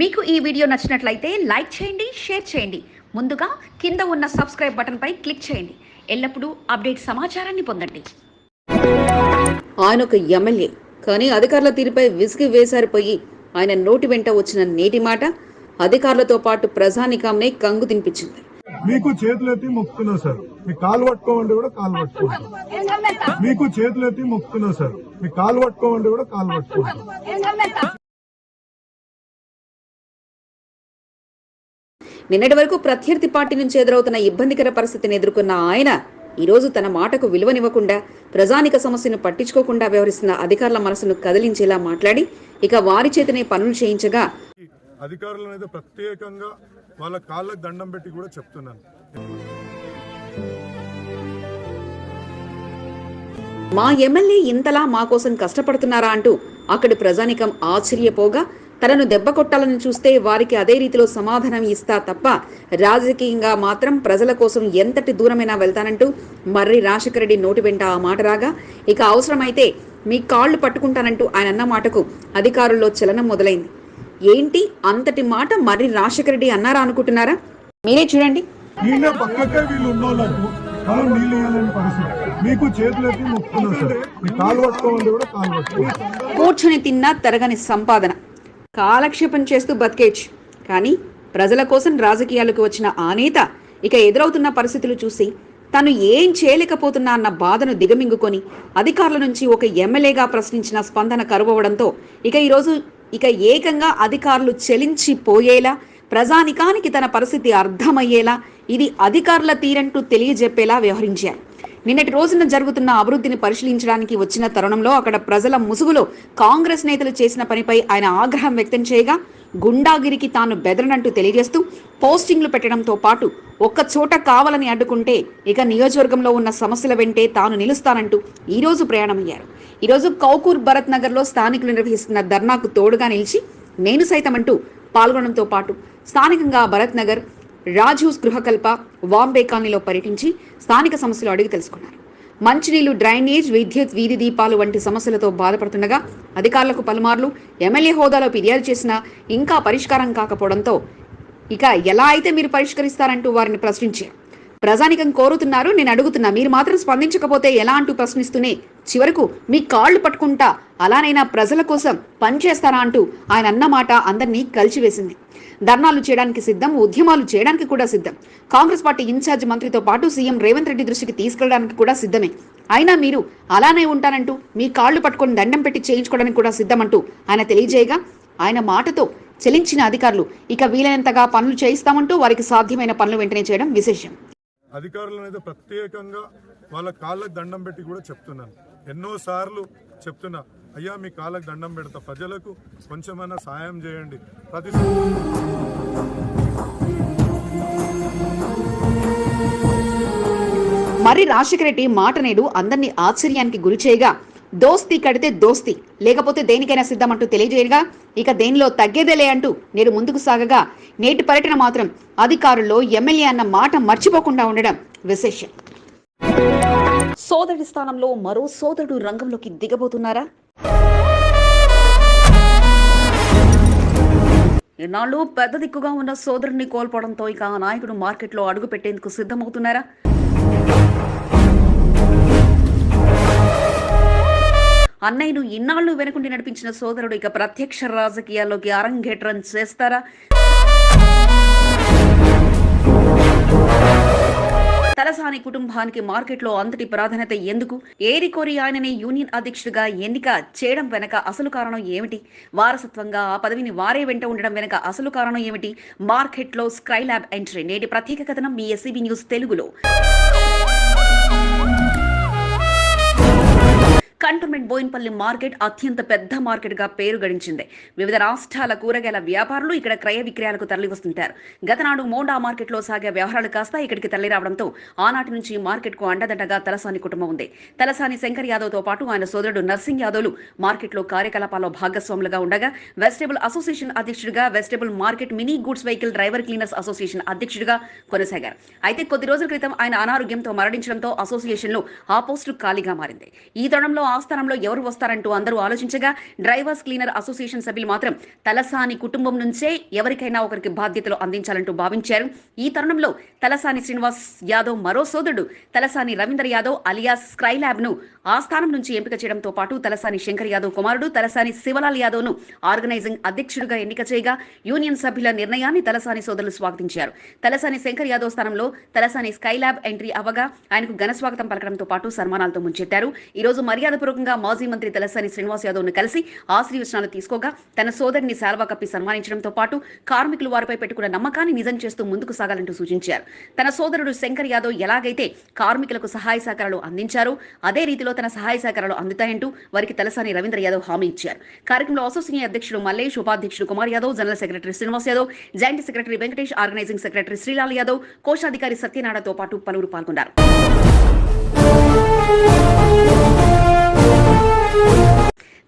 మీకు ఈ వీడియో నచ్చినట్లయితే లైక్ చేయండి షేర్ చేయండి. ముందుగా కింద ఉన్న సబ్స్క్రైబ్ బటన్పై క్లిక్ చేయండి. ఎల్లప్పుడూ అప్డేట్ సమాచారాన్ని పొందండి. ఆయన ఒక ఎమ్మెల్యే కానీ అధికారుల తీరుపై విసిగి వేసారిపోయి ఆయన నోటి వెంట వచ్చిన నేటి మాట అధికారులతో పాటు ప్రజానికాంనే కంగు తినిపించింది. మీకు చేతులెత్తి మొక్కుతున్నా సార్. మీ కాలు పట్టుకోమంటే కూడా కాలు పట్టుకుంటాం మీకు చేతులెత్తి మొక్కుతున్నా సార్. మీ కాలు పట్టుకోమంటే కూడా కాలు పట్టుకుంటాం నిన్నటి వరకు ప్రత్యర్థి పార్టీ నుంచి ఎదురవుతున్న ఇబ్బందికర పరిస్థితిని ఎదుర్కొన్న ఆయన ఈరోజు తన మాటకు విలువనివ్వకుండా ప్రజానిక సమస్యను పట్టించుకోకుండా వ్యవహరిస్తున్న అధికారుల మనసును కదిలించేలా మాట్లాడి ఇక వారి చేతనే పనులు చేయించగా అధికారులను ప్రత్యేకంగా వాళ్ళ కాళ్ళకి దండం పెట్టి కూడా చెప్తున్నాను. మా ఎమ్మెల్యే ఇంతలా మా కోసం కష్టపడుతున్నారా అంటూ అక్కడి ప్రజానికం ఆశ్చర్యపోగా తనను దెబ్బ కొట్టాలని చూస్తే వారికి అదే రీతిలో సమాధానం ఇస్తా తప్ప రాజకీయంగా మాత్రం ప్రజల కోసం ఎంతటి దూరమైనా వెళ్తానంటూ మర్రి రాజశేఖర రెడ్డి నోటి వెంట ఆ మాట రాగా ఇక అవసరమైతే మీ కాళ్ళు పట్టుకుంటానంటూ ఆయన అన్న మాటకు అధికారుల్లో చలనం మొదలైంది. ఏంటి? అంతటి మాట మర్రి రాజశేఖర రెడ్డి అన్నారా అనుకుంటున్నారా? మీరే చూడండి. మనం నీళ్ళు పరిస్థితి. మీకు సార్ కాలు కూడా కాలు పట్టుకుంటాం కూర్చుని తిన్నా తరగని సంపాదన. కాలక్షేపం చేస్తూ బతికేచ్చు కానీ ప్రజల కోసం రాజకీయాలకు వచ్చిన ఆ నేత ఇక ఎదురవుతున్న పరిస్థితులు చూసి తను ఏం చేయలేకపోతున్నా అన్న బాధను దిగమింగుకొని అధికారుల నుంచి ఒక ఎమ్మెల్యేగా ప్రశ్నించిన స్పందన కరువవడంతో ఇక ఈరోజు ఇక ఏకంగా అధికారులు చెలించిపోయేలా ప్రజానికానికి తన పరిస్థితి అర్థమయ్యేలా ఇది అధికారుల తీరంటూ తెలియజెప్పేలా వ్యవహరించారు. నిన్నటి రోజున జరుగుతున్న అభివృద్ధిని పరిశీలించడానికి వచ్చిన తరుణంలో అక్కడ ప్రజల ముసుగులో కాంగ్రెస్ నేతలు చేసిన పనిపై ఆయన ఆగ్రహం వ్యక్తం చేయగా గుండాగిరికి తాను బెదరనంటూ తెలియజేస్తూ పోస్టింగ్లు పెట్టడంతో పాటు ఒక్క చోట కావాలని అడ్డుకుంటే ఇక నియోజకవర్గంలో ఉన్న సమస్యల వెంటే తాను నిలుస్తానంటూ ఈరోజు ప్రయాణమయ్యారు. ఈరోజు కౌకూర్ భరత్ నగర్లో స్థానికులు నిర్వహిస్తున్న ధర్నాకు తోడుగా నిలిచి నేను సైతం అంటూ పాల్గొనడంతో పాటు స్థానికంగా భరత్ నగర్ రాజూస్ గృహకల్ప వాంబే కాలనీలో పర్యటించి స్థానిక సమస్యలు అడిగి తెలుసుకున్నారు. మంచినీళ్ళు డ్రైనేజ్ విద్యుత్ వీధి దీపాలు వంటి సమస్యలతో బాధపడుతుండగా అధికారులకు పలుమార్లు ఎమ్మెల్యే హోదాలో ఫిర్యాదు చేసినా ఇంకా పరిష్కారం కాకపోవడంతో ఇక ఎలా అయితే మీరు పరిష్కరిస్తారంటూ వారిని ప్రశ్నించారు. ప్రజానికం కోరుతున్నారు. నేను అడుగుతున్నా మీరు మాత్రం స్పందించకపోతే ఎలా అంటూ ప్రశ్నిస్తూనే చివరకు మీ కాళ్ళు పట్టుకుంటా అలానైనా ప్రజల కోసం పనిచేస్తారా అంటూ ఆయన అన్న మాట అందరినీ కలిచివేసింది. ధర్నాలు చేయడానికి సిద్ధం ఉద్యమాలు చేయడానికి కూడా సిద్ధం. కాంగ్రెస్ పార్టీ ఇన్ఛార్జ్ మంత్రితో పాటు సీఎం రేవంత్ రెడ్డి దృష్టికి తీసుకెళ్ళడానికి కూడా సిద్ధమే. అయినా మీరు అలానే ఉంటానంటూ మీ కాళ్ళు పట్టుకొని దండం పెట్టి చేయించుకోవడానికి కూడా సిద్ధమంటూ ఆయన తెలియజేయగా ఆయన మాటతో చెలించిన అధికారులు ఇక వీలైనంతగా పనులు చేయిస్తామంటూ వారికి సాధ్యమైన పనులు వెంటనే చేయడం విశేషం. అధికారులను అయితే ప్రత్యేకంగా వాళ్ళ కాళ్ళకు దండం పెట్టి కూడా చెప్తున్నాను. ఎన్నో సార్లు చెప్తున్నా అయ్యా మీ కాళ్ళకు దండం పెడతా. ప్రజలకు కొంచెమైనా సాయం చేయండి. ప్రతి మరి రాజశేఖర రెడ్డి మాట నేడు అందరినీ ఆశ్చర్యానికి గురి చేయగా దోస్తీ కడితే దోస్తీ లేకపోతే దేనికైనా సిద్ధమంటూ తెలియజేయగా ఇక దేనిలో తగ్గేదేలే అంటూ నేడు ముందుకు సాగగా నేటి పర్యటన మాత్రం అధికారుల్లో ఎమ్మెల్యే అన్న మాట మర్చిపోకుండా ఉండడం విశేషం. సోదరుడి స్థానంలో మరో సోదరుడు రంగంలోకి దిగబోతున్నారా? ఇన్నాళ్ళు పెద్ద దిక్కుగా ఉన్న సోదరుడిని కోల్పోవడంతో ఇక నాయకుడు మార్కెట్లో అడుగు పెట్టేందుకు సిద్ధమవుతున్నారా? అన్నయ్యను ఇన్నాళ్ళు వెనుకుండి నడిపించిన సోదరుడు ఇక ప్రత్యక్ష రాజకీయాల్లోకి అరంగేట్రం చేస్తారా? తలసాని కుటుంబానికి మార్కెట్లో అంతటి ప్రాధాన్యత ఎందుకు? ఏరికోరి ఆయనని యూనియన్ అధ్యక్షుడిగా ఎన్నిక చేయడం వెనక అసలు కారణం ఏమిటి? వారసత్వంగా ఆ పదవిని వారే వెంట ఉండడం వెనక అసలు కారణం ఏమిటి? మార్కెట్లో స్కై ల్యాబ్ ఎంట్రీ నేటి ప్రత్యేక కథనం మీ ఎస్సీబీ న్యూస్ తెలుగులో. కంటోన్మెంట్ బోయిన్పల్లి మార్కెట్ అత్యంత పెద్ద మార్కెట్గా పేరు గడించింది. వివిధ రాష్ట్రాల కూరగాయల వ్యాపారులు ఇక్కడ క్రయ విక్రయాలకు తరలివస్తుంటారు. గతనాడు మోండా మార్కెట్లో సాగే వ్యవహారాలు కాస్త ఇక్కడికి తరలి రావడంతో ఆనాటి నుంచి మార్కెట్కు అండదండగా తలసాని కుటుంబం ఉంది. తలసాని శంకర్ యాదవ్తో పాటు ఆయన సోదరుడు నర్సింగ్ యాదవ్లు మార్కెట్లో కార్యకలాపాల్లో భాగస్వాములుగా ఉండగా వెజిటేబుల్ అసోసియేషన్ అధ్యక్షుడిగా vegetable market mini goods vehicle driver cleaners association అధ్యక్షుడిగా కొనసాగారు. అయితే కొద్ది రోజుల క్రితం ఆయన అనారోగ్యంతో మరణించడంతో అసోసియేషన్లో ఆ పోస్టు ఖాళీగా మారింది. ఈ తరుణంలో ఆ స్థానంలో ఎవరు వస్తారంటూ అందరూ ఆలోచించగా డ్రైవర్స్ క్లీనర్ అసోసియేషన్ సభ్యులు మాత్రం తలసాని కుటుంబం నుంచే ఎవరికైనా ఒకరికి బాధ్యతలు అందించాలంటూ భావించారు. ఈ తరుణంలో తలసాని శ్రీనివాస్ యాదవ్ మరో సోదరుడు తలసాని రవీందర్ యాదవ్ అలియాస్ స్క్రై ల్యాబ్ను ఆ స్థానం నుంచి ఎంపిక చేయడంతో పాటు తలసాని శంకర్ యాదవ్ కుమారుడు తలసాని శివలాల్ యాదవ్ను ఆర్గనైజింగ్ అధ్యక్షుడిగా ఎన్నిక చేయగా యూనియన్ సభ్యుల నిర్ణయాన్ని తలసాని సోదరులు స్వాగతించారు. తలసాని శంకర్ యాదవ్ స్థానంలో తలసాని స్కై ల్యాబ్ ఎంట్రీ అవ్వగా ఆయనకు ఘన స్వాగతం పలకడంతో పాటు సన్మానాలతో ముంచెత్తారు. ఈ రోజు మర్యాదపూర్వకంగా మాజీ మంత్రి తలసాని శ్రీనివాస్ యాదవ్ను కలిసి ఆశీర్వచనాలు తీసుకోగా తన సోదరిని శాల్వా కప్పి సన్మానించడంతో పాటు కార్మికులు వారిపై పెట్టుకున్న నమ్మకాన్ని నిజం చేస్తూ ముందుకు సాగాలంటూ సూచించారు. తన సోదరుడు శంకర్ యాదవ్ ఎలాగైతే కార్మికులకు సహాయ సహకారాలు అందించారో అదే రీతిలో తన సహాయ సహకారాలు అందుతాయంటూ వారికి తలసాని రవీంద్ర యాదవ్ హామీ ఇచ్చారు. కార్యక్రమంలో అసోసియేషన్ అధ్యక్షుడు మల్లేష్ ఉపాధ్యక్షుడు Kumar Yadav general secretary Srinivas Yadav joint secretary Venkatesh organising secretary Srilal Yadav కోశాధికారి సత్యనారాయణతో పాటు పలువురు పాల్గొన్నారు.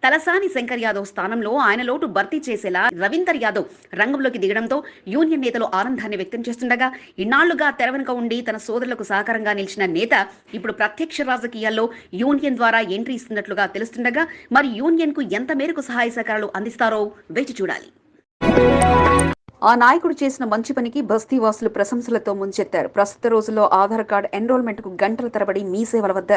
తలసాని శంకర్ యాదవ్ స్థానంలో ఆయన లోటు భర్తీ చేసేలా రవీందర్ యాదవ్ రంగంలోకి దిగడంతో యూనియన్ నేతలు ఆనందాన్ని వ్యక్తం చేస్తుండగా ఇన్నాళ్ళుగా తెర వెనుక ఉండి తన సోదరులకు సహకారంగా నిలిచిన నేత ఇప్పుడు ప్రత్యక్ష రాజకీయాల్లో యూనియన్ ద్వారా ఎంట్రీ ఇస్తున్నట్లుగా తెలుస్తుండగా మరి యూనియన్కు ఎంత మేరకు సహాయ సహకారాలు అందిస్తారో వేచి చూడాలి. ఆ నాయకుడు చేసిన మంచి పనికి బస్తీ వాసులు ప్రశంసలతో ముంచెత్తారు. ప్రస్తుత రోజుల్లో ఆధార్ కార్డు ఎన్రోల్మెంట్కు గంటల తరబడి మీ సేవల వద్ద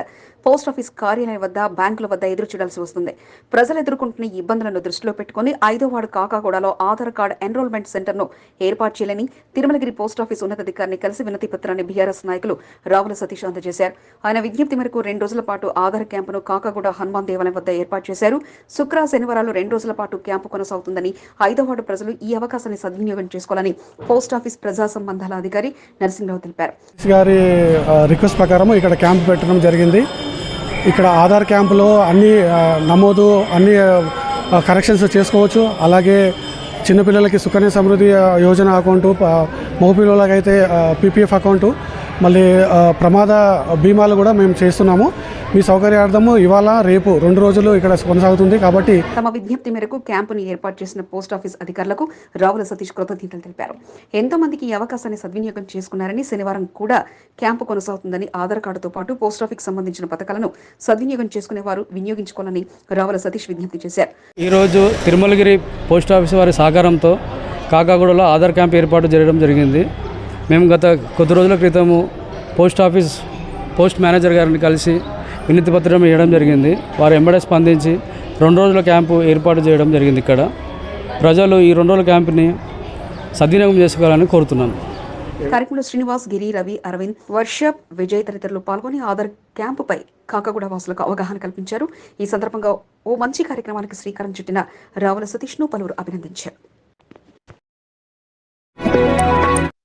పోస్ట్ ఆఫీస్ కార్యాలయం వద్ద బ్యాంకుల వద్ద ఎదురు చూడాల్సి వస్తుంది. ప్రజలు ఎదుర్కొంటున్న ఇబ్బందులను దృష్టిలో పెట్టుకుని ఐదో కాకాగూడలో ఆధార్ కార్డు ఎన్రోల్మెంట్ సెంటర్ను ఏర్పాటు చేయాలని తిరుమలగిరి పోస్ట్ ఆఫీస్ ఉన్నతాధికారిని కలిసి వినతి పత్రాన్ని బీఆర్ఎస్ నాయకులు రావుల సతీష్ అందజేశారు. ఆయన విజ్ఞప్తి మేరకు రెండు రోజుల పాటు ఆధార్ క్యాంపును కాకాగూడ హనుమాన్ దేవాలయం వద్ద ఏర్పాటు చేశారు. శుక్ర శనివారాలు రెండు రోజుల పాటు క్యాంపు కొనసాగుతుందని ఐదో వాడు ప్రజలు ఈ అవకాశాన్ని సద్వినియోగం చేసుకోవాలని పోస్ట్ ఆఫీస్ ప్రజా సంబంధాల అధికారి నరసింహరావు తెలిపారు. గారి రిక్వెస్ట్ ప్రకారం ఇక్కడ క్యాంప్ పెట్టడం జరిగింది. ఇక్కడ ఆధార్ క్యాంపులో అన్ని నమోదు అన్ని కరెక్షన్స్ చేసుకోవచ్చు. అలాగే చిన్నపిల్లలకి సుకన్య సమృద్ధి యోజన అకౌంటు మగపిల్లలకైతే పీపీఎఫ్ అకౌంటు మళ్ళీ ప్రమాద బీమాలు కూడా మేము చేస్తున్నాము. మీ సౌకర్యార్థము ఇవాళ రేపు రెండు రోజులు ఇక్కడ కొనసాగుతుంది కాబట్టి తమ విజ్ఞప్తి మేరకు క్యాంపుని ఏర్పాటు చేసిన పోస్ట్ ఆఫీస్ అధికారులకు రావుల సతీష్ కృతజ్ఞతలు తెలిపారు. ఎంతో మందికి ఈ అవకాశాన్ని సద్వినియోగం చేసుకున్నారని శనివారం కూడా క్యాంపు కొనసాగుతుందని ఆధార్ కార్డుతో పాటు పోస్ట్ ఆఫీస్ సంబంధించిన పథకాలను సద్వినియోగం చేసుకునే వారు వినియోగించుకోవాలని రావుల సతీష్ విజ్ఞప్తి చేశారు. ఈరోజు తిరుమలగిరి పోస్ట్ ఆఫీస్ వారి సహకారంతో కాకాగూడలో ఆధార్ క్యాంప్ ఏర్పాటు చేయడం జరిగింది. మేము గత కొద్ది రోజుల క్రితము పోస్ట్ ఆఫీస్ పోస్ట్ మేనేజర్ గారిని కలిసి వినతి పత్రం ఇవ్వడం జరిగింది. వారు ఎంబడే స్పందించి రెండు రోజుల క్యాంపు ఏర్పాటు చేయడం జరిగింది ఇక్కడ. ప్రజలు ఈ రెండు రోజుల క్యాంపుని సద్వినియోగం చేసుకోవాలని కోరుతున్నాను. కార్యక్రమంలో శ్రీనివాస్ గిరి రవి అరవింద్ వర్షప్ విజయ్ తదితరులు పాల్గొని ఆధార్ క్యాంపుపై కాకగూడ వాసులకు అవగాహన కల్పించారు. ఈ సందర్భంగా ఓ మంచి కార్యక్రమానికి శ్రీకారం చుట్టిన రావుల సతీష్ను పలువురు అభినందించారు.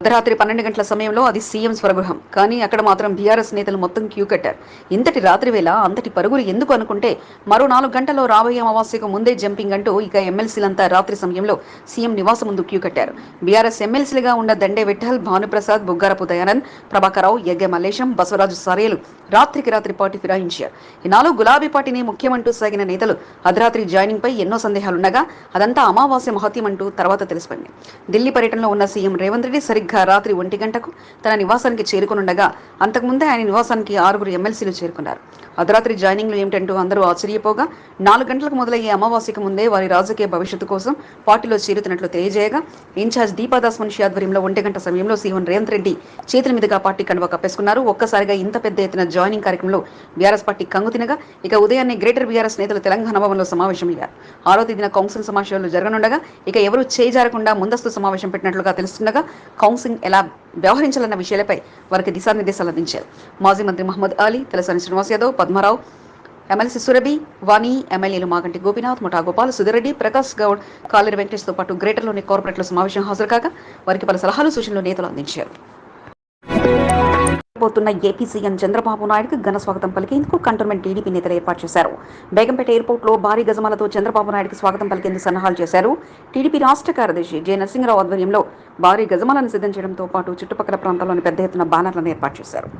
అర్ధరాత్రి పన్నెండు గంటల సమయంలో అది సీఎం స్వరగృహం. కానీ అక్కడ మాత్రం బీఆర్ఎస్ నేతలు మొత్తం క్యూ కట్టారు. ఇంతటి రాత్రి వేళ అంతటి పరుగులు ఎందుకు అనుకుంటే మరో నాలుగు గంటల్లో రాబోయే అమావాస్యకు ముందే జంపింగ్ అంటూ ఇక ఎమ్మెల్సీలంతా రాత్రి సమయంలో సీఎం నివాసం ముందు క్యూ కట్టారు. బీఆర్ఎస్ ఎమ్మెల్సీలుగా ఉన్న దండే విఠల్ భానుప్రసాద్ బుగ్గారపు దయానంద్ ప్రభాకరావు యగ్గ మల్లేశం బసవరాజు సారేలు రాత్రికి రాత్రి పార్టీ ఫిరాయించారు. ఈనాడు గులాబీ పార్టీని ముఖ్యమంటూ సాగిన నేతలు అర్ధరాత్రి జాయినింగ్ పై ఎన్నో సందేహాలుండగా అదంతా అమావాస్య మహత్యం అంటూ తర్వాత తెలిసిపోయింది. ఢిల్లీ పర్యటనలో ఉన్న సీఎం రేవంత్ రెడ్డి సరిగ్గా రాత్రి ఒంటి గంటకు తన నివాసానికి చేరుకునుండగా అంతకుముందే ఆయన నివాసానికి ఆరుగురు ఎమ్మెల్సీలు చేరుకున్నారు. అర్ధరాత్రి జాయినింగ్లు ఏమిటంటూ అందరూ ఆశ్చర్యపోగా నాలుగు గంటలకు మొదలయ్యే అమావాస్యకు ముందే వారి రాజకీయ భవిష్యత్తు కోసం పార్టీలో చేరుతున్నట్లు తెలియజేయగా ఇన్ఛార్జ్ దీపాదాస్ మున్షి ఆధ్వర్యంలో ఒంటి గంట సమయంలో సీఎం రేవంత్ రెడ్డి చేతుల మీదుగా పార్టీ కండువా కప్పేసుకున్నారు. ఒక్కసారిగా ఇంత పెద్ద ఎత్తున జాయినింగ్ కార్యక్రమంలో బీఆర్ఎస్ పార్టీ కంగు తినగా ఇక ఉదయాన్నే గ్రేటర్ బీఆర్ఎస్ నేతలు తెలంగాణ భవన్లో సమావేశమయ్యారు ఆరో తేదీన కౌన్సిల్ సమావేశాలు జరగనుండగా ఇక ఎవరూ చేజారకుండా ముందస్తు సమావేశం పెట్టినట్లుగా తెలుస్తుండగా కౌన్సిల్ ఎలా వ్యవహరించాలన్న విషయాలపై వారికి దిశానిర్దేశాలు అందించారు. మాజీ మంత్రి మహమ్మద్ అలీ తెలసాని శ్రీనివాస్ యాదవ్ పద్మారావు ఎమ్మెల్సీ సురభి వాణి ఎమ్మెల్యేలు మాగంటి గోపీనాథ్ ముఠా గోపాల్ సుధిరెడ్డి ప్రకాష్ గౌడ్ కాలేరు వెంకటేష్తో పాటు గ్రేటర్లోని కార్పొరేట్ల సమావేశం హాజరు కాగా వారికి పలు సలహాలు సూచనలు నేతలు అందించారు. రాబోతున్న ఏపీ సీఎం చంద్రబాబు నాయుడుకు ఘన స్వాగతం పలికేందుకు కంటోన్మెంట్ టీడీపీ నేతలు ఏర్పాటు చేశారు. బేగంపేట ఎయిర్పోర్ట్లో భారీ గజమాలతో చంద్రబాబు నాయుడుకు స్వాగతం పలికేందుకు సన్నాహాలు చేశారు. టీడీపీ రాష్ట్ర కార్యదర్శి జె నరసింహరావు ఆధ్వర్యంలో భారీ గజమాలను సిద్ధం చేయడంతో పాటు చుట్టుపక్కల ప్రాంతాల్లోని పెద్ద ఎత్తున బ్యానర్లను ఏర్పాటు చేశారు.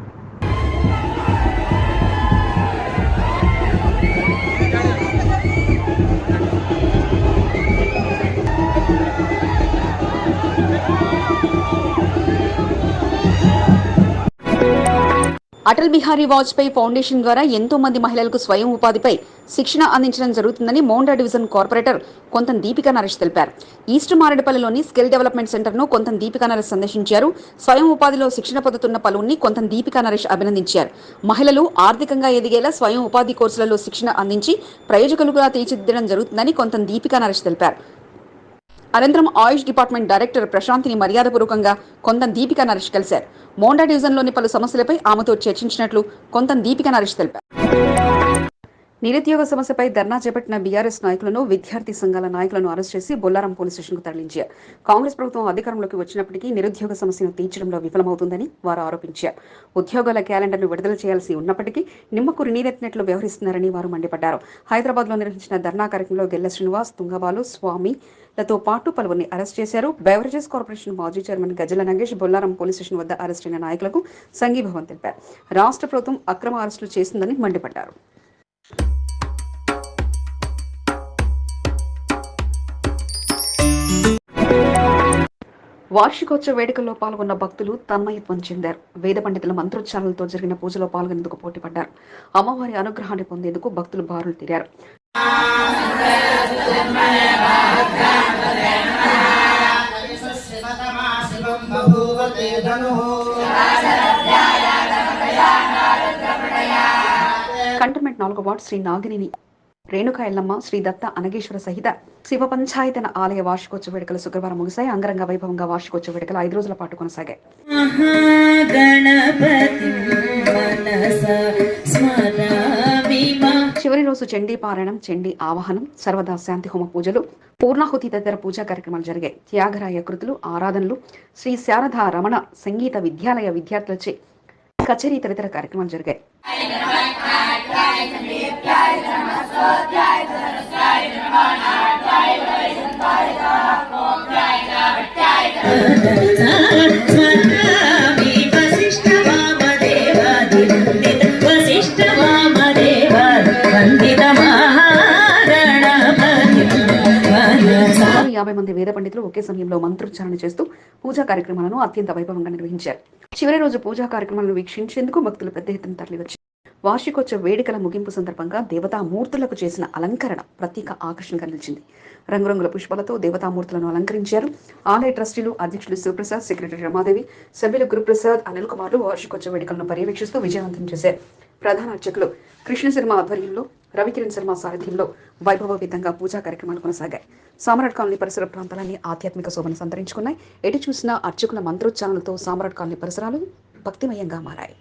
అటల్ బిహారీ వాజ్పేయి ఫౌండేషన్ ద్వారా ఎంతో మంది మహిళలకు స్వయం ఉపాధిపై శిక్షణ అందించడం జరుగుతుందని మౌండా డివిజన్ కార్పొరేటర్ కొంతం దీపికా నరేష్ తెలిపారు. ఈస్ట్ మారేడుపల్లిలోని స్కిల్ డెవలప్మెంట్ సెంటర్ను కొంతం దీపికా నరేష్ సందర్శించారు. స్వయం ఉపాధిలో శిక్షణ పొందుతున్న పలువురిని కొంతం దీపికా నరేష్ అభినందించారు. మహిళలు ఆర్థికంగా ఎదిగేలా స్వయం ఉపాధి కోర్సులలో శిక్షణ అందించి ప్రయోజకులుగా తీర్చిదిద్దడం జరుగుతుందని కొంతం దీపికా నరేష్ తెలిపారు. అనంతరం ఆయుష్ డిపార్ట్మెంట్ డైరెక్టర్ ప్రశాంతిని మర్యాదపూర్వకంగా కొంత దీపిక నరేష్ కలిశారు. మోండా డివిజన్లోని పలు సమస్యలపై ఆమెతో చర్చించినట్లు కొంత దీపిక నరేష్ తెలిపారు. నిరుద్యోగ సమస్యపై ధర్నా చేపట్టిన బీఆర్ఎస్ నాయకులను విద్యార్థి సంఘాల నాయకులను అరెస్ట్ చేసి బొల్లారం పోలీస్ స్టేషన్కు తరలించారు. కాంగ్రెస్ ప్రభుత్వం అధికారంలోకి వచ్చినప్పటికీ నిరుద్యోగ సమస్యను తీర్చడంలో విఫలమవుతుందని వారు ఆరోపించారు. ఉద్యోగాల క్యాలెండర్ను విడుదల చేయాల్సి ఉన్నప్పటికీ నిమ్మకు నీరెత్తినట్లు వ్యవహరిస్తున్నారని వారు మండిపడ్డారు. హైదరాబాద్లో నిర్వహించిన ధర్నా కార్యక్రమంలో గెల్ల శ్రీనివాస్ తుంగబాలు స్వామి లతో పాటు పలువురిని అరెస్ట్ చేశారు. బెవరేజెస్ కార్పొరేషన్ మాజీ chairman Gajala Nagesh Bollaram police station వద్ద అరెస్ట్ అయిన నాయకులకు సంఘీభావం తెలిపారు. రాష్ట్ర ప్రభుత్వం అక్రమ అరెస్టులు చేస్తుందని మండిపడ్డారు. వార్షికోత్సవ వేడుకల్లో పాల్గొన్న భక్తులు తన్మయత్వం చెందారు. వేద పండితుల మంత్రోచ్చారణలతో జరిగిన పూజలో పాల్గొనేందుకు పోటీపడ్డారు. అమ్మవారి అనుగ్రహాన్ని పొందేందుకు భక్తులు బారులు తీరారు. నాలుగు వార్డు శ్రీ నాగిని రేణుక ఎల్లమ్మ శ్రీ దత్త అనగేశ్వర సహిత శివ పంచాయతన ఆలయ వార్షికోత్సవ వేడుకలు శుక్రవారం ముగిశాయి. అంగరంగ వైభవంగా వార్షికోత్సవ వేడుకలు ఐదు రోజుల పాటు కొనసాగాయి. చివరి రోజు చండీ పారాయణం చండీ ఆవాహనం సర్వదా శాంతి హోమ పూజలు పూర్ణాహుతి తదితర పూజా కార్యక్రమాలు జరిగాయి. త్యాగరాయ కృతులు ఆరాధనలు శ్రీ శారద రమణ సంగీత విద్యాలయ విద్యార్థులచే కచేరీ తదితర కార్యక్రమాలు జరిగాయి. యాభై మంది వేద పండితులు ఒకే సమయంలో మంత్రోచ్చారణ చేస్తూ పూజా కార్యక్రమాలను అత్యంత వైభవంగా నిర్వహించారు. చివరి రోజు పూజా కార్యక్రమాలను వీక్షించేందుకు భక్తులు పెద్ద ఎత్తున తరలివచ్చారు. వార్షికోత్సవ వేడుకల ముగింపు సందర్భంగా దేవతామూర్తులకు చేసిన అలంకరణ ప్రత్యేక ఆకర్షణగా నిలిచింది. రంగురంగుల పుష్పాలతో దేవతామూర్తులను అలంకరించారు. ఆలయ ట్రస్టీలు అధ్యక్షులు శివప్రసాద్ సెక్రటరీ రమాదేవి సభ్యులు గురుప్రసాద్ అనిల్ కుమార్లు వార్షికోత్సవ వేడుకలను పర్యవేక్షిస్తూ విజయవంతం చేశారు. ప్రధాన అర్చకులు కృష్ణ శర్మ ఆధ్వర్యంలో రవికిరణ్ శర్మ సారథ్యంలో వైభవవిధంగా పూజా కార్యక్రమాలు కొనసాగాయి. సామ్రాట్ కాలనీ పరిసర ప్రాంతాలన్నీ ఆధ్యాత్మిక శోభను సంతరించుకున్నాయి. ఎటు చూసినా అర్చకుల మంత్రోచ్చారణలతో సామ్రాట్ కాలనీ పరిసరాలు భక్తిమయంగా మారాయి.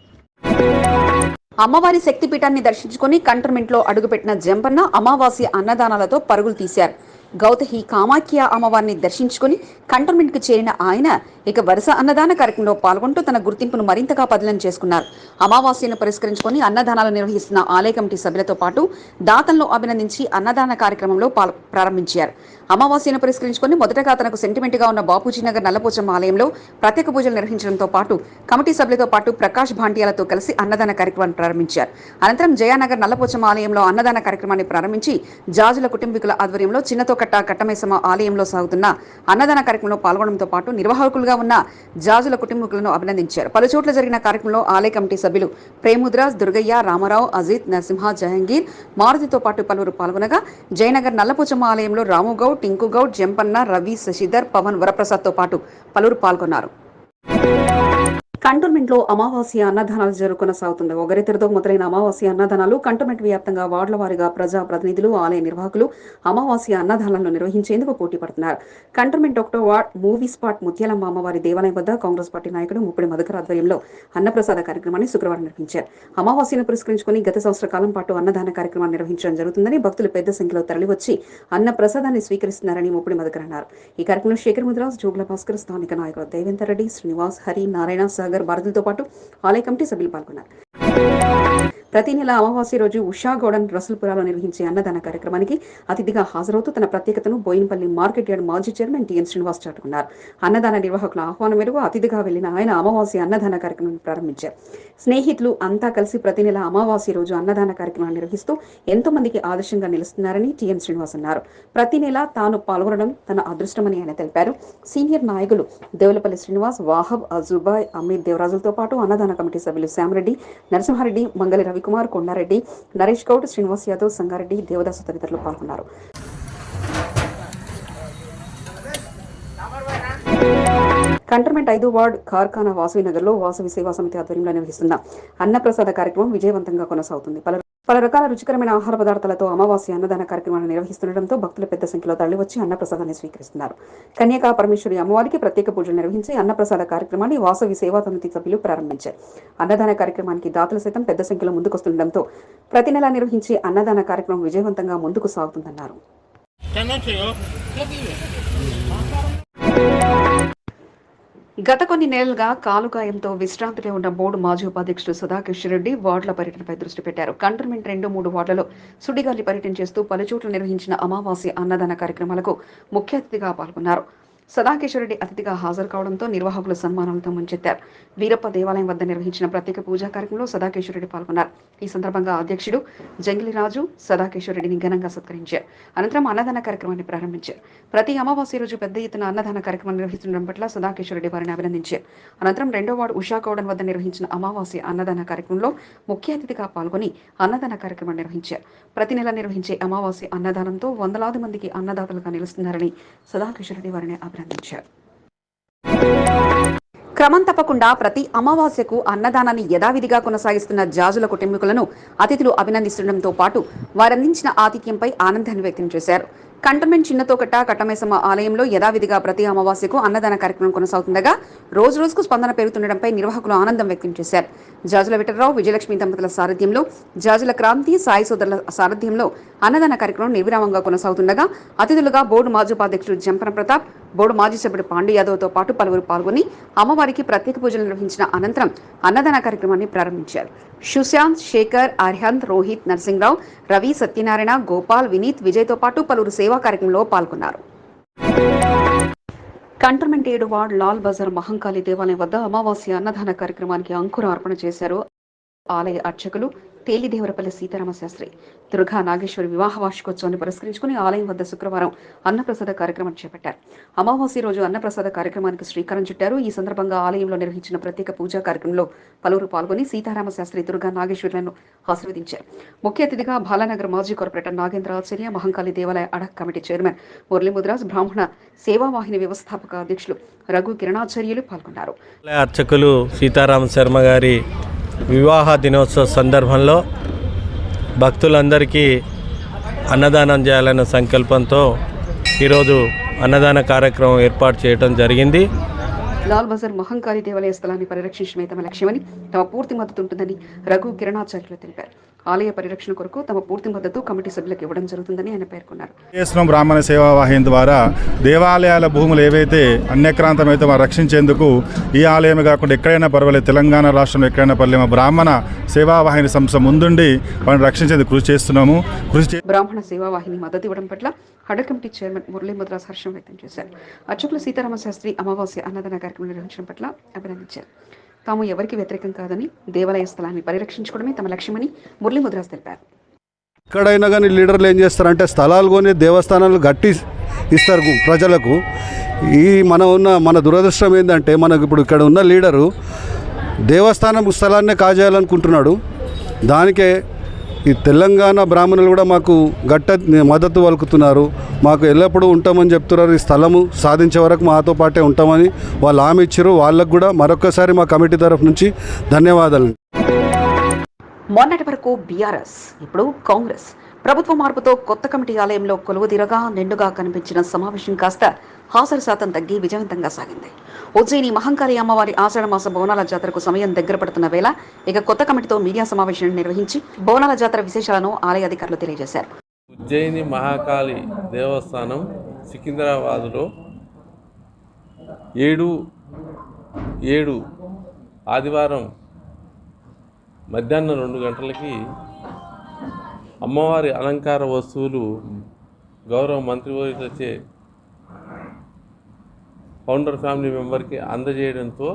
అమ్మవారి శక్తిపీఠాన్ని దర్శించుకుని కంటర్మెంట్లో అడుగుపెట్టిన జంపన్న అమావాస్య అన్నదానాలతో పరుగులు తీశారు. గౌతహి కామాఖ్య అమ్మవారిని దర్శించుకుని కంటోన్మెంట్కు చేరిన ఆయన ఇక వరుస అన్నదాన కార్యక్రమంలో పాల్గొంటూ తన గుర్తింపును మరింతగా పదిలం చేసుకున్నారు. అమావాస్యను పురస్కరించుకుని అన్నదానాలు నిర్వహిస్తున్న ఆలయ కమిటీ సభ్యులతో పాటు దాతలను అభినందించి అన్నదాన కార్యక్రమంలో పాల్- ప్రారంభించారు. అమావాస్యను పురస్కరించుకుని మొదటగా తనకు సెంటిమెంట్గా ఉన్న బాపూజీనగర్ నల్లపోచమ్మ ఆలయంలో ప్రత్యేక పూజలు నిర్వహించడంతో పాటు కమిటీ సభ్యులతో పాటు ప్రకాష్ భాంటియాలతో కలిసి అన్నదాన కార్యక్రమాన్ని ప్రారంభించారు. అనంతరం జయానగర్ నల్లపోచమ్మ ఆలయంలో అన్నదాన కార్యక్రమాన్ని ప్రారంభించి జాజుల కుటుంబీకుల ఆధ్వర్యంలో చిన్నతోకట్ట కట్టమైసమ్మ ఆలయంలో సాగుతున్న అన్నదాన కార్యక్రమంలో పాల్గొనడంతో పాటు నిర్వాహకులుగా ఉన్న జాజుల కుటుంబీకులను అభినందించారు. పలు చోట్ల జరిగిన కార్యక్రమంలో ఆలయ కమిటీ సభ్యులు ప్రేముద్రాజ్ దుర్గయ్య రామారావు అజిత్ నరసింహ జహంగీర్ మారుతితో పాటు పలువురు పాల్గొనగా జయనగర్ నల్లపోచమ్మ ఆలయంలో రాముగౌడ్ టింకుగౌడ్ జంపన్న రవి శశిధర్ పవన్ వరప్రసాద్తో పాటు పలువురు పాల్గొన్నారు. కంటోన్మెంట్లో అమావాస్య అన్నదానాలు జరుగు కొనసాగుతుంది ఒకరిద్దరితో మొదలైన అమావాస్య అన్నదానాలు కంటోన్మెంట్ వ్యాప్తంగా వార్డుల వారీగా ప్రజా ప్రతినిధులు ఆలయ నిర్వాహకులు అమావాస్య అన్నదానాలను నిర్వహించేందుకు పోటీ పడుతున్నారు. కంటోన్మెంట్ ఒకటో వార్డ్ మూవీ స్పాట్ ముత్యాలమ్మ అమ్మవారి దేవాలయం వద్ద కాంగ్రెస్ పార్టీ నాయకుడు ముప్పటి మధుకర్ ఆధ్వర్యంలో అన్నప్రసాద కార్యక్రమాన్ని శుక్రవారం నిర్వహించారు. అమావాస్యను పురస్కరించుకుని గత సంవత్సర కాలం పాటు అన్నదాన కార్యక్రమాన్ని నిర్వహించడం జరుగుతుందని భక్తులు పెద్ద సంఖ్యలో తరలివచ్చి అన్న ప్రసాదాన్ని స్వీకరిస్తున్నారని ముప్పటి మధుకర్ అన్నారు. ఈ కార్యక్రమంలో శేఖర్ ముద్రాస్ జోగుల భాస్కర్ స్థానిక నాయకులు దేవేందర్ రెడ్డి శ్రీనివాస్ హరి నారాయణ సాగర్ భారతులతో పాటు ఆలయ కమిటీ సభ్యులు పాల్గొన్నారు. ప్రతి నెల అమావాస్య రోజు ఉషా గౌడన్ రసల్పురాలో నిర్వహించే అన్నదాన కార్యక్రమానికి అతిథిగా హాజరవుతూ తన ప్రత్యేకతను బోయినపల్లి మార్కెట్ యార్డ్ మాజీ చైర్మన్ టిఎన్ శ్రీనివాస్ చాటుకున్నారు. అన్నదాన నిర్వాహకుల ఆహ్వానం మేరకు అతిథిగా వెళ్ళిన ఆయన అమావాస్య అన్నదాన కార్యక్రమాన్ని ప్రారంభించారు. స్నేహితులు అంతా కలిసి ప్రతి నెల అమావాస్య రోజు అన్నదాన కార్యక్రమాన్ని నిర్వహిస్తూ ఎంతో మందికి ఆదర్శంగా నిలుస్తున్నారని టిఎన్ శ్రీనివాస్ అన్నారు. ప్రతి నెల తాను పాల్గొనడం తన అదృష్టమని ఆయన తెలిపారు. సీనియర్ నాయకులు దేవులపల్లి శ్రీనివాస్ వాహబ్ అజుబాయ్ అమీర్ దేవరాజులతో పాటు అన్నదాన కమిటీ సభ్యులు శ్యామరెడ్డి నరసింహారెడ్డి మంగళి కుమార్ కొండారెడ్డి నరేష్ గౌడ్ శ్రీనివాస్ యాదవ్ సంగారెడ్డి దేవదాసు తదితరులు పాల్గొన్నారు. కంటర్మెంట్ ఐదు వార్డ్ కార్ఖానా వాసవి నగర్లో వాసవి సేవా సమితి ఆధ్వర్యంలో నిర్వహిస్తున్న అన్నప్రసాద కార్యక్రమం విజయవంతంగా కొనసాగుతుంది. పలు రకాల రుచికరమైన ఆహార పదార్థాలతో అమావాస్య అన్నదాన కార్యక్రమాన్ని నిర్వహిస్తుండటంతో భక్తులు పెద్ద సంఖ్యలో తరలివచ్చి అన్నప్రసాదాన్ని స్వీకరిస్తున్నారు. కన్యాకా పరమేశ్వరి అమ్మవారికి ప్రత్యేక పూజలు నిర్వహించి అన్నప్రసాద కార్యక్రమాన్ని వాసవి సేవా సమితి సభ్యులు ప్రారంభించారు. అన్నదాన కార్యక్రమానికి దాతలు సైతం పెద్ద సంఖ్యలో ముందుకొస్తుండటంతో ప్రతి నెలా నిర్వహించే అన్నదాన కార్యక్రమం విజయవంతంగా ముందుకు సాగుతుందన్నారు. గత కొన్ని నెలలుగా కాలుగాయంతో విశ్రాంతిలో ఉన్న బోర్డు మాజీ ఉపాధ్యక్షుడు సుధాకృష్ణ రెడ్డి వార్డుల పర్యటనపై దృష్టి పెట్టారు. కంటోన్మెంట్ రెండు మూడు వార్డులలో సుడిగాలి పర్యటన చేస్తూ పలుచోట్ల నిర్వహించిన అమావాస్య అన్నదాన కార్యక్రమాలకు ముఖ్య అతిథిగా పాల్గొన్నారు. సదాకేశ్వరరెడ్డి అతిథిగా హాజరు కావడంతో నిర్వాహకులు సన్మానాలతో ముంచెత్తారు. వీరప్ప దేవాలయం వద్ద నిర్వహించిన ప్రత్యేక పూజా కార్యక్రమంలో సదాకేశ్వరరెడ్డి పాల్గొన్నారు. ఈ సందర్భంగా అధ్యక్షుడు జంగిలిరాజు సదాకేశ్వరరెడ్డిని ఘనంగా సత్కరించారు. అనంతరం అన్నదాన కార్యక్రమాన్ని ప్రారంభించారు. ప్రతి అమావాస్య రోజు పెద్ద ఎత్తున అన్నదాన కార్యక్రమం నిర్వహిస్తుండడం పట్ల సదాకేశ్వరరెడ్డి వారిని అభినందించారు. అనంతరం రెండో వార్డు ఉషా గౌడన్ వద్ద నిర్వహించిన అమావాస్య అన్నదాన కార్యక్రమంలో ముఖ్య అతిథిగా పాల్గొని అన్నదాన కార్యక్రమం నిర్వహించారు. ప్రతి నెల నిర్వహించే అమావాస్య అన్నదానంతో వందలాది మందికి అన్నదాతలుగా నిలుస్తున్నారని సదాకిషోరెడ్డి వారిని అభినందించారు క్రమం తప్పకుండా ప్రతి అమావాస్యకు అన్నదానాన్ని యథావిధిగా కొనసాగిస్తున్న జాజుల కుటుంబీకులను అతిథులు అభినందిస్తుండటంతో పాటు వారందించిన ఆతిథ్యంపై ఆనందాన్ని వ్యక్తం చేశారు. కంటోన్మెంట్ చిన్నతోకట్ట కట్టమేసమ్మ ఆలయంలో యథావిధిగా ప్రతి అమావాస్యకు అన్నదాన కార్యక్రమం కొనసాగుతుండగా రోజు రోజుకు స్పందన పెరుగుతుండటంపై నిర్వాహకులు ఆనందం వ్యక్తం చేశారు. జాజుల విఠలరావు విజయలక్ష్మి దంపతుల సారథ్యంలో జాజుల క్రాంతి సాయి సోదరుల సారథ్యంలో అన్నదాన కార్యక్రమం నిర్విరామంగా కొనసాగుతుండగా అతిథులుగా బోర్డు మాజీ ఉపాధ్యక్షుడు జంపన ప్రతాప్ బోర్డు మాజీ సభ్యుడు పాండు యాదవ్తో పాటు పలువురు పాల్గొని అమ్మవారికి ప్రత్యేక పూజలు నిర్వహించిన అనంతరం అన్నదాన కార్యక్రమాన్ని ప్రారంభించారు. సుశాంత్ శేఖర్ అర్హంత్ రోహిత్ నరసింహరావు రవి సత్యనారాయణ గోపాల్ వినీత్ విజయ్తో పాటు పలువురు సేవా కార్యక్రమంలో పాల్గొన్నారు. కంటర్మెంట్ ఏడు వార్డ్ లాల్ బజార్ మహంకాళి దేవాలయం వద్ద అమావాస్య అన్నదాన కార్యక్రమానికి అంకురార్పణ చేశారు. ఆలయ అర్చకులు తేలిదేవరపల్లి సీతారామశాస్త్రి. దుర్గా నాగేశ్వరి వివాహ వార్షికోత్సవాన్ని పురస్కరించుకుని ఆలయం వద్ద శుక్రవారం అన్నప్రసాద కార్యక్రమం చేపట్టారు. అమావాస్య రోజు అన్నప్రసాద కార్యక్రమానికి శ్రీకారం చుట్టారు. ఈ సందర్భంగా ఆలయంలో నిర్వహించిన ప్రత్యేక పూజా కార్యక్రమంలో పలువురు పాల్గొని సీతారామశాస్త్రి దుర్గా నాగేశ్వరులను ఆశీర్వదించారు. ముఖ్య అతిథిగా బాలానగర్ మాజీ కార్పొరేటర్ నాగేంద్ర ఆచార్య మహంకాళి దేవాలయ అడక్ కమిటీ చైర్మన్ మురళీముద్రాజ్ బ్రాహ్మణ సేవావాహిని వ్యవస్థాపక అధ్యక్షులు రఘు కిరణాచార్యులు పాల్గొన్నారు. అర్చకులు సీతారామ శర్మ గారి వివాహ దినోత్సవ సందర్భంలో భక్తులందరికీ అన్నదానం చేయాలన్న సంకల్పంతో ఈరోజు అన్నదాన కార్యక్రమం ఏర్పాటు చేయడం జరిగింది. లాల్ బజార్ మహంకాళి దేవాలయ స్థలాన్ని పరిరక్షించడమే తమ లక్ష్యమని తమ పూర్తి మద్దతు ఉంటుందని రఘు కిరణాచార్యులు తెలిపారు. ఆలయ పరిరక్షణ కొరకు తమ పూర్తి మద్దతు కమిటీ సభ్యులకు ఇవ్వడం జరుగుతుందని ఆయన పేర్కొన్నారు. బ్రాహ్మణ సేవా వాహిని ద్వారా దేవాలయాల భూములు ఏవైతే అన్యక్రాంతమైతే వారు రక్షించేందుకు ఈ ఆలయమే కాకుండా ఎక్కడైనా పర్వాలేదు తెలంగాణ రాష్ట్రంలో ఎక్కడైనా పర్లేదు మా బ్రాహ్మణ సేవా వాహిని సంస్థ ముందుండి వారిని రక్షించేందుకు కృషి చేస్తున్నాము. కృషి బ్రాహ్మణ సేవావాహిని మద్దతు ఇవ్వడం పట్ల హడ కమిటీ చైర్మన్ మురళీ ముద్రాస్ హర్షం వ్యక్తం చేశారు. అర్చకులు సీతారామ శాస్త్రి అమావాస్య అన్నదాన కార్యక్రమం నిర్వహించడం పట్ల అభినందించారు. తాము ఎవరికి వ్యతిరేకం కాదని దేవాలయ స్థలాన్ని పరిరక్షించుకోవడమే తమ లక్ష్యమని మురళీ ముద్రాస్ తెలిపారు. ఎక్కడైనా కానీ లీడర్లు ఏం చేస్తారంటే స్థలాలు కొని దేవస్థానాలు గట్టి ఇస్తారు ప్రజలకు. ఈ మన ఉన్న మన దురదృష్టం ఏంటంటే మనకు ఇప్పుడు ఇక్కడ ఉన్న లీడరు దేవస్థానం స్థలాన్నే కాజేయాలనుకుంటున్నాడు. దానికే ఈ తెలంగాణ బ్రాహ్మణులు కూడా మాకు గట్ట మద్దతు పలుకుతున్నారు. మాకు ఎల్లప్పుడూ ఉంటామని చెప్తున్నారు. ఈ స్థలము సాధించే వరకు మాతో పాటే ఉంటామని వాళ్ళు హామీ ఇచ్చారు. వాళ్ళకు కూడా మరొకసారి మా కమిటీ తరఫు నుంచి ధన్యవాదాలు. మొన్నటి వరకు బీఆర్ఎస్ ఇప్పుడు కాంగ్రెస్. ప్రభుత్వ మార్పుతో కొత్త కమిటీ ఆలయంలో కొలువుదీరగా నిండుగా కనిపించిన సమావేశం కాస్త హాజరు శాతం తగ్గి విజయవంతంగా సాగింది. ఉజ్జయిని మహంకాళి అమ్మవారి ఆషాఢమాస బోనాల జాతరకు సమయం దగ్గర పడుతున్న వేళ ఇక కొత్త కమిటీతో మీడియా సమావేశాన్ని నిర్వహించి బోనాల జాతర విశేషాలను ఆలయ అధికారులు తెలియజేశారు. ఉజ్జయిని మహాకాళి దేవస్థానం సికింద్రాబాద్లో ఏడు ఏడు ఆదివారం మధ్యాహ్నం రెండు గంటలకి అమ్మవారి అలంకార వస్తువులు గౌరవ మంత్రివర్యులచే ఫౌండర్ ఫ్యామిలీ మెంబర్కి అందజేయడంతో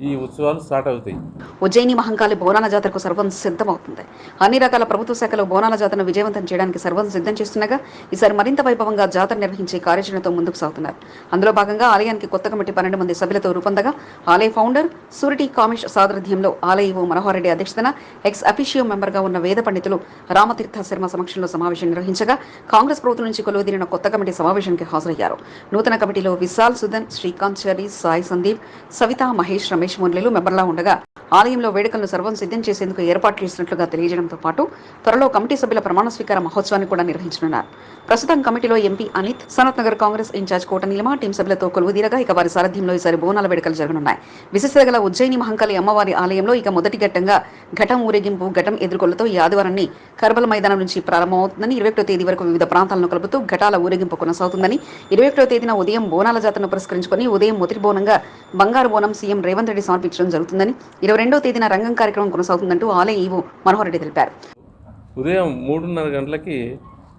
ఈ ఉత్సవాలు స్టార్ట్ అవుతాయి. ఉజ్జయిని మహంకాళి బోనాల జాతరకు సర్వం సిద్ధమవుతుంది. అన్ని రకాల ప్రభుత్వ శాఖలు బోనాల జాతరను విజయవంతం చేయడానికి సర్వం సిద్ధం చేస్తుండగా ఈసారి మరింత వైభవంగా జాతర నిర్వహించే కార్యాచరణతో ముందుకు సాగుతున్నారు. అందులో భాగంగా ఆలయానికి కొత్త కమిటీ పన్నెండు మంది సభ్యులతో రూపొందగా ఆలయ ఫౌండర్ సూరిటీ కామిష్ సారథ్యంలో ఆలయ ఈవో మనోహర్ రెడ్డి అధ్యక్షతన ఎక్స్ అఫీషియో మెంబర్గా ఉన్న వేద పండితులు రామతీర్థ శర్మ సమక్షంలో సమావేశం నిర్వహించగా కాంగ్రెస్ ప్రభుత్వం నుంచి కొలువుదీరిన కొత్త కమిటీ సమావేశానికి హాజరయ్యారు. నూతన కమిటీలో విశాల్ సుదన్ శ్రీకాంత్ చరి సాయి సందీప్ సవితా మహేష్ రమేష్ మురళిలు మెంబర్లా ఉండగా ఆలయంలో వేడుకలను సర్వం సిద్ధం చేసేందుకు ఏర్పాటు చేసినట్లుగా తెలియజేయడంతో పాటు త్వరలో కమిటీ సభ్యుల ప్రమాణ స్వీకార మహోత్సవాన్ని కూడా నిర్వహించనున్నారు. ప్రస్తుతం కమిటీలో MP Anith Sanath Nagar Congress in-charge Kota Neelima team సభ్యులతో కొలువుదీరగా ఇక వారి సారథ్యంలో ఈసారి బోనాల వేడుకలు జరగనున్నాయి. విశిష్టత గల ఉజ్జయిని మహంకాళి అమ్మవారి ఆలయంలో ఇక మొదటి ఘట్టంగా ఘటం ఊరేగింపు ఘటం ఎదుర్కొలతో ఈ ఆదివారాన్ని కర్బల్ మైదానం నుంచి ప్రారంభమవుతుందని ఇరవై ఒకటో తేదీ వరకు వివిధ ప్రాంతాలను కలుపుతూ ఘటాల ఊరేగింపు కొనసాగుతుందని ఇరవై ఒకటో తేదీన ఉదయం బోనాల జాతరను పురస్కరించుకొని ఉదయం మొదటి బోనంగా బంగారు బోనం సీఎం రేవంత్ రెడ్డి సమర్పించడం జరుగుతుందని ఇరవై రెండవ తేదీన రంగం కార్యక్రమం కొనసాగుతుందంటూ ఆలయ ఈవో మనోహర్ రెడ్డి తెలిపారు. ఉదయం మూడున్నర గంటలకి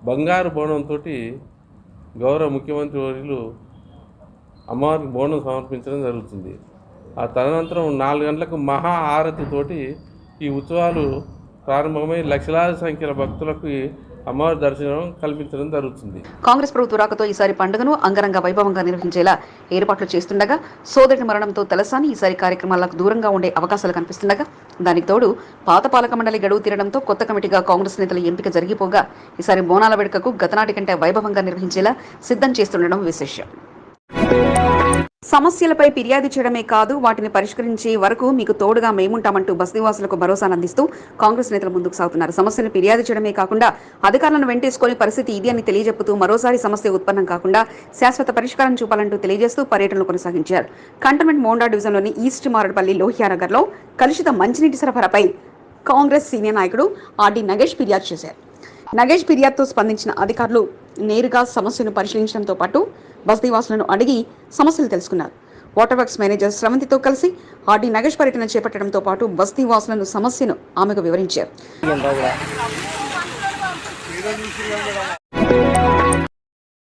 బంగారు బోనంతో గౌరవ ముఖ్యమంత్రి వర్యులు అమ్మవారికి బోనం సమర్పించడం జరుగుతుంది. ఆ తదనంతరం నాలుగు గంటలకు మహా ఆరతితోటి ఈ ఉత్సవాలు ప్రారంభమై లక్షలాది సంఖ్యల భక్తులకు అమ్మవారి దర్శనం కల్పించడం జరుగుతుంది. కాంగ్రెస్ ప్రభుత్వ రాకతో ఈసారి పండుగను అంగరంగ వైభవంగా నిర్వహించేలా ఏర్పాట్లు చేస్తుండగా సోదరుడి మరణంతో తలసాని ఈసారి కార్యక్రమాలకు దూరంగా ఉండే అవకాశాలు కనిపిస్తుండగా దానికి తోడు పాత పాలక మండలి గడువు తీరడంతో కొత్త కమిటీగా కాంగ్రెస్ నేతల ఎంపిక జరిగిపోగా ఈసారి బోనాల వేడుకకు గతనాటి కంటే వైభవంగా నిర్వహించేలా సిద్ధం చేస్తుండడం విశేషం. సమస్యలపై ఫిర్యాదు చేయడమే కాదు వాటిని పరిష్కరించే వరకు మీకు తోడుగా మేముంటామంటూ బస్తివాసులకు భరోసా అందిస్తూ కాంగ్రెస్ నేతలు ముందుకు సాగుతున్నారు. సమస్యను ఫిర్యాదు చేయడమే కాకుండా అధికారులను వెంటేసుకొని పరిస్థితి ఇది అని తెలియజెప్పుతూ మరోసారి సమస్య ఉత్పన్నం కాకుండా శాశ్వత పరిష్కారం చూపాలంటూ తెలియజేస్తూ పర్యటనలు కొనసాగించారు. కంటోన్మెంట్ మోండా డివిజన్లోని ఈస్ట్ మారడపల్లి లోహియానగర్లో కలుషిత మంచినీటి సరఫరాపై కాంగ్రెస్ సీనియర్ నాయకుడు ఆర్డి నగేష్ ఫిర్యాదు చేశారు. నగేష్ ఫిర్యాదుతో స్పందించిన అధికారులు నేరుగా సమస్యను పరిశీలించడంతో పాటు బస్తీవాసులను అడిగి సమస్యలు తెలుసుకున్నారు. వాటర్ వర్క్స్ మేనేజర్ స్రవంతితో కలిసి ఆర్డి నగేష్ పర్యటన చేపట్టడంతో పాటు బస్తీవాసులను సమస్యను ఆమెకు వివరించారు.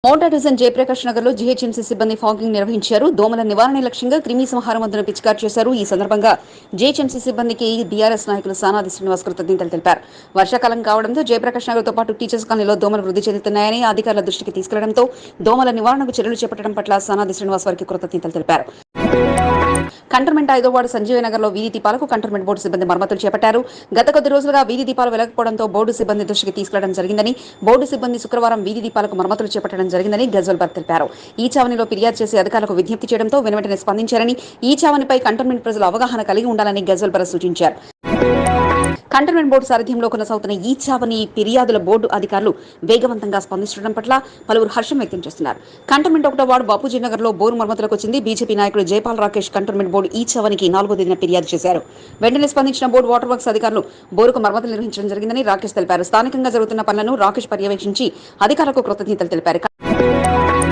మోండా డివిజన్ జయప్రకాష్ నగర్లో జీహెచ్ఎంసీ సిబ్బంది ఫాగింగ్ నిర్వహించారు. దోమల నివారణ లక్ష్యంగా క్రిమి సంహార మందును పిచికారు చేశారు. ఈ సందర్భంగా జీహెచ్ఎంసీ సిబ్బందికి బీఆర్ఎస్ నాయకులు సానాది శ్రీనివాస్ కృతజ్ఞతలు తెలిపారు. వర్షాకాలం కావడంతో జయప్రకాష్ నగర్తో పాటు టీచర్స్ కాలనీలో దోమలు వృద్ధి చెందుతున్నాయని అధికారుల దృష్టికి తీసుకెళ్ళడంతో దోమల నివారణకు చర్యలు చేపట్టడం పట్ల సానాది శ్రీనివాస్ వారికి కృతజ్ఞతలు తెలిపారు. కంటర్మెంట్ ఐదో వార్డు సంజీవ నగర్లో వీధి దీపాలకు కంటర్మెంట్ బోర్డు సిబ్బంది మరమ్మతులు చేపట్టారు. గత కొద్ది రోజులుగా వీధి దీపాలు వెలగకపోవడంతో బోర్డు సిబ్బంది దృష్టికి తీసుకెళ్ళడం జరిగిందని బోర్డు సిబ్బంది శుక్రవారం వీధి దీపాలకు మరమ్మతులు చేపట్టడం జరిగిందని గజల్బర్ తెలిపారు. ఈ చావనిలో ఫిర్యాదు చేసి అధికారులకు విజ్ఞప్తి చేయడంతో వెనువెంటనే స్పందించారని ఈ చావనిపై కంటర్మెంట్ ప్రజలు అవగాహన కలిగి ఉండాలని గజల్బర్ సూచించారు. కంటోన్మెంట్ బోర్డు సారథ్యంలో కొనసాగుతున్న ఈ చావని ఫిర్యాదుల బోర్డు అధికారులు వేగవంతంగా స్పందించడం పట్ల పలువురు హర్షం వ్యక్తం చేస్తున్నారు. కంటోన్మెంట్ ఒకటో వార్డు బాపూజీ నగర్లో బోరు మరమ్మతులకు వచ్చింది. బీజేపీ నాయకుడు జయపాల్ రాకేష్ కంటోన్మెంట్ బోర్డు ఈ చావనికి నాలుగో తేదీన ఫిర్యాదు చేశారు. వెంటనే స్పందించిన బోర్డు వాటర్ వర్క్స్ అధికారులు బోరుకు మరమ్మతులు నిర్వహించడం జరిగిందని రాకేష్ తెలిపారు. స్థానికంగా జరుగుతున్న పనులను రాకేష్ పర్యవేక్షించి అధికారులకు కృతజ్ఞతలు తెలిపారు.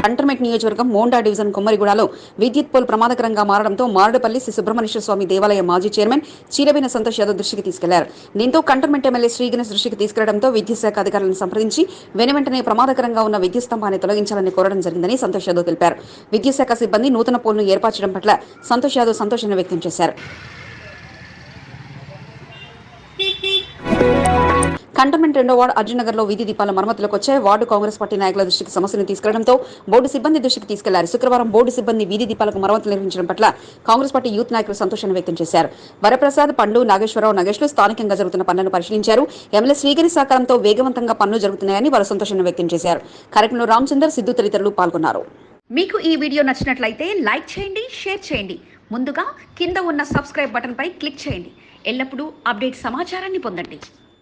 కంటర్మెంట్ నియోజకవర్గం మోండా డివిజన్ కొమ్మరిగూడలో విద్యుత్ పోల్ ప్రమాదకరంగా మారడంతో మారడపల్లి శ్రీ సుబ్రహ్మణ్యేశ్వర స్వామి దేవాలయ మాజీ చైర్మన్ చీరబైన సంతోష్ యాదవ్ దృష్టికి తీసుకెళ్ళారు. దీంతో కంటర్మెంట్ ఎమ్మెల్యే శ్రీగణేష్ దృష్టికి తీసుకెళ్ళడంతో విద్యుత్ శాఖ అధికారులను సంప్రదించి వెనువెంటనే ప్రమాదకరంగా ఉన్న విద్యుత్ స్తంభాన్ని తొలగించాలని కోరడం జరిగిందని సంతోష్ యాదవ్ తెలిపారు. విద్యుత్ శాఖ సిబ్బంది నూతన పోల్ను ఏర్పరచడం పట్ల సంతోష్ యాదవ్ సంతోషాన్ని వ్యక్తం చేశారు. కంటోన్మెంట్ రెండో వార్డు అర్జునగర్లో వీధి దీపాల మరమ్మతులకు వచ్చాయి. వార్డు కాంగ్రెస్ పార్టీ నాయకుల దృష్టికి సమస్యను తీసుకెళ్ళడంతో బోర్డు సిబ్బంది దృష్టికి తీసుకెళ్ళారు. శుక్రవారం బోర్డు సిబ్బంది వీధి దీపాలకు మరమ్మతులు నిర్వహించడం పట్ల కాంగ్రెస్ పార్టీ యూత్ నాయకులు సంతోషాన్ని వ్యక్తం చేశారు. వరప్రసాద్ పండు నాగేశ్వరరావు నగేష్లు స్థానికంగా జరుగుతున్న పనులను పరిశీలించారు. ఎమ్మెల్యే శ్రీగిరి సహకారంతో వేగవంతంగా పనులు జరుగుతున్నాయని వారు సంతోషాన్ని వ్యక్తం చేశారు. కార్యక్రమంలో రామచందర్ సిద్ధు తదితరులు పాల్గొన్నారు. మీకు ఈ వీడియో నచ్చినట్లయితే లైక్ చేయండి షేర్ చేయండి. ముందుగా కింద ఉన్న సబ్స్క్రైబ్ బటన్పై క్లిక్ చేయండి. ఎల్లప్పుడూ అప్డేట్ సమాచారాన్ని పొందండి.